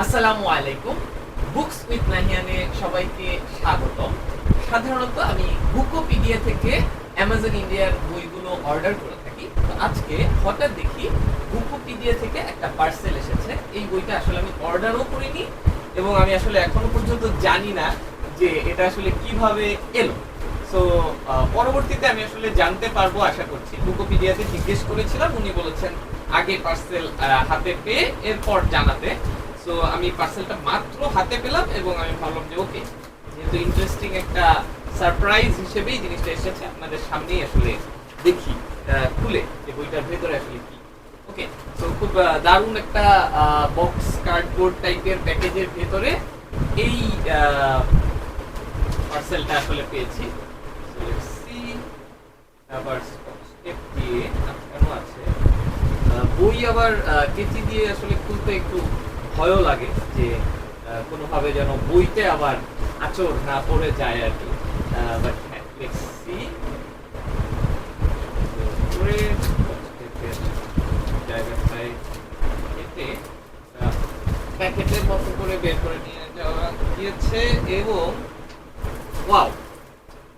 আসসালামু আলাইকুম। Books with নাহিয়ানে সবাইকে স্বাগত সাধারণত আমি বুকোপিডিয়া থেকে অ্যামাজন ইন্ডিয়ার বইগুলো অর্ডার করে থাকি। তো আজকে হঠাৎ দেখি বুকোপিডিয়া থেকে একটা পার্সেল এসেছে। এই বইটা আসলে আমি অর্ডারও করিনি এবং আমি আসলে এখনও পর্যন্ত জানি না যে এটা আসলে কীভাবে এলো। সো পরবর্তীতে আমি আসলে জানতে পারব আশা করছি। বুকোপিডিয়াতে জিজ্ঞেস করেছিলাম, উনি বলেছেন, আগে পার্সেল হাতে পেয়ে এরপর জানাতে। সো আমি পার্সেলটা মাত্র হাতে পেলাম এবং আমি ভাবলাম যে ওকে যেহেতু ইন্টারেস্টিং একটা সারপ্রাইজ হিসেবেই জিনিসটা এসেছে, আপনাদের সামনেই আসলে দেখি খুলে যে বইটার ভেতরে আসলে কি। ওকে তো খুব দারুণ একটা বক্স কার্ডবোর্ড টাইপের প্যাকেজের ভেতরে এই পার্সেলটা আসলে পেয়েছি। বই আবার কেচি দিয়ে আসলে খুলতে একটু ভয়ও লাগে যে কোনোভাবে যেন বইতে আবার আচর না পড়ে যায় আর কি। বাট সি করে জায়গাটায় কেটে প্যাকেটের মতো করে বের করে নিয়ে যাওয়া গিয়েছে এবং ওয়াও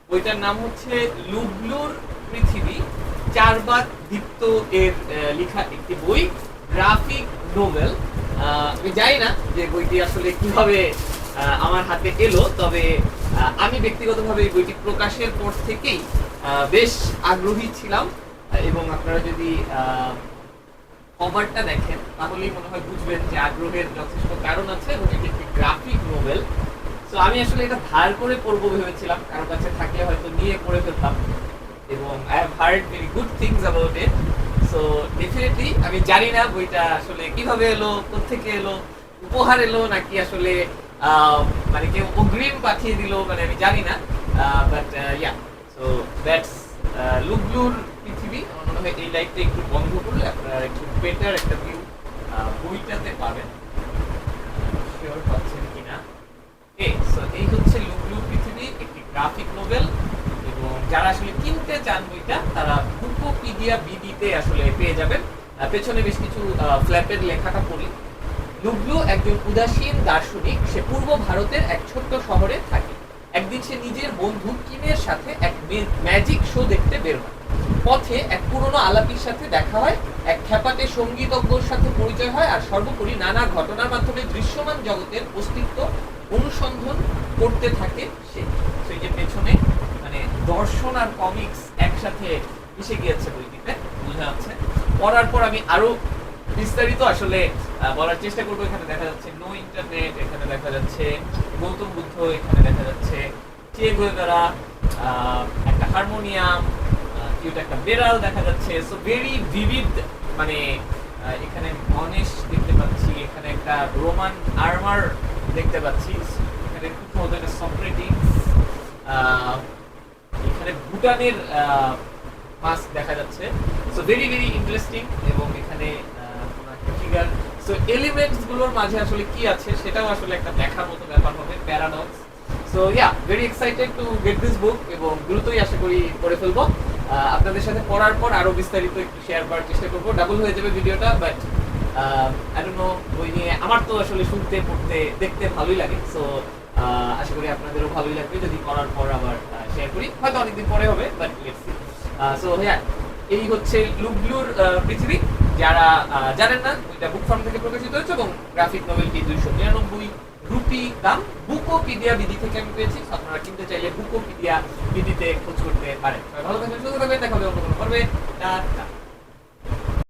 বইটার নাম হচ্ছে লুবলুর পৃথিবী। চারবাদ দীপ্ত এর লেখা একটি বই, গ্রাফিক নোভেল। আমি জানি না যে বইটি আসলে কীভাবে আমার হাতে এলো, তবে আমি ব্যক্তিগতভাবে বইটি প্রকাশের পর থেকেই বেশ আগ্রহী ছিলাম, এবং আপনারা যদি কভারটা দেখেন, তাহলেই মনে হয় বুঝবেন যে আগ্রহের যথেষ্ট কারণ আছে এবং এটি একটি গ্রাফিক নোভেল তো আমি আসলে এটা ধার করে পড়ব ভেবেছিলাম, কারও কাছে থাকলে হয়তো নিয়ে পড়ে ফেলতাম। এবং I have heard very good things about it so definitely আমি জানি না বইটা আসলে কীভাবে এলো কোথেকে এলো, উপহার এলো, নাকি আসলে মানে কেউ অগ্রিম পাঠিয়ে দিল মানে আমি জানি না। বাট ইয়া সো দ্যাটস লুকলুর পৃথিবী। মনে হয় এই লাইটটা একটু বন্ধ করলে আপনারা একটু বেটার একটা ভিউ বইটাতে পাবেন। পাচ্ছেন কিনা? So এই হচ্ছে লুকলু পৃথিবী, একটি গ্রাফিক নোভেল এবং যারা আসলে কিনতে চান বইটা, তারা বুকোপিডিয়া বিডিতে আসলে পেয়ে যাবেন। পেছনে বেশ কিছু ফ্ল্যাপের লেখাটা পড়ি। লুবলু একজন উদাসীন দার্শনিক, সে পূর্ব ভারতের এক ছোট্ট শহরে থাকে। একদিন সে নিজের বন্ধু কিমের সাথে এক ম্যাজিক শো দেখতে বের হয়। পথে এক পুরনো আলাপির সাথে দেখা হয়, এক খ্যাপাটে সঙ্গীতজ্ঞর সাথে পরিচয় হয়, আর সর্বোপরি নানা ঘটনার মাধ্যমে দৃশ্যমান জগতের অস্তিত্ব অনুসন্ধান করতে থাকে সে। সেই যে পেছনে মানে দর্শন আর কমিক্স একসাথে মিশে গিয়েছে বইটিতে, বোঝা যাচ্ছে। পড়ার পর আমি আরও বিস্তারিত আসলে বলার চেষ্টা করব। এখানে দেখা যাচ্ছে নো ইন্টারনেট এখানে দেখা যাচ্ছে গৌতম বুদ্ধ, এখানে দেখা যাচ্ছে চে একটা হারমোনিয়াম কিউট একটা বেড়াল দেখা যাচ্ছে। সো ভেরি ভিভিড মানে এখানে গণেশ দেখতে পাচ্ছি। এখানে একটা রোমান আর্মার দেখতে পাচ্ছি। এখানে খুব মতো একটা সক্রেটিস এখানে ভুটানের মাস্ক দেখা যাচ্ছে। সো ভেরি ভেরি ইন্টারেস্টিং এবং এখানে ফিগার সো এলিমেন্টসগুলোর মাঝে আসলে কি আছে সেটাও আসলে একটা দেখার মতো ব্যাপার হবে paradox so yeah very excited to get this book এবং দ্রুতই আশা করি পড়ে ফেলব। আপনাদের সাথে পড়ার পর আরও বিস্তারিত একটু শেয়ার করার চেষ্টা করব। ডাবল হয়ে যাবে ভিডিওটা বাট আই ডোন্ট নো বই নিয়ে আমার তো আসলে শুনতে, পড়তে, দেখতে ভালোই লাগে। সো আশা করি আপনাদেরও ভালোই লাগবে। যদি করার পর আবার শেয়ার করি। হয়তো অনেকদিন পরে হবে বাট লেটস সি সো হ্যাঁ এই হচ্ছে লুকব্লুর পৃথিবী। যারা জানেন না, এটা বুক ফার্ম থেকে প্রকাশিত হয়েছে এবং গ্রাফিক নভেলটি দুইশো নিরানব্বই রুপি দাম। বুকোপিডিয়া বিধি থেকে আমি পেয়েছি আপনারা কিনতে চাইলে বুকোপিডিয়া বিধিতে খোঁজ করতে পারেন। ভালো থাকবেন, সুস্থ থাকবেন, দেখা হবে অন্য কোনো টাটা।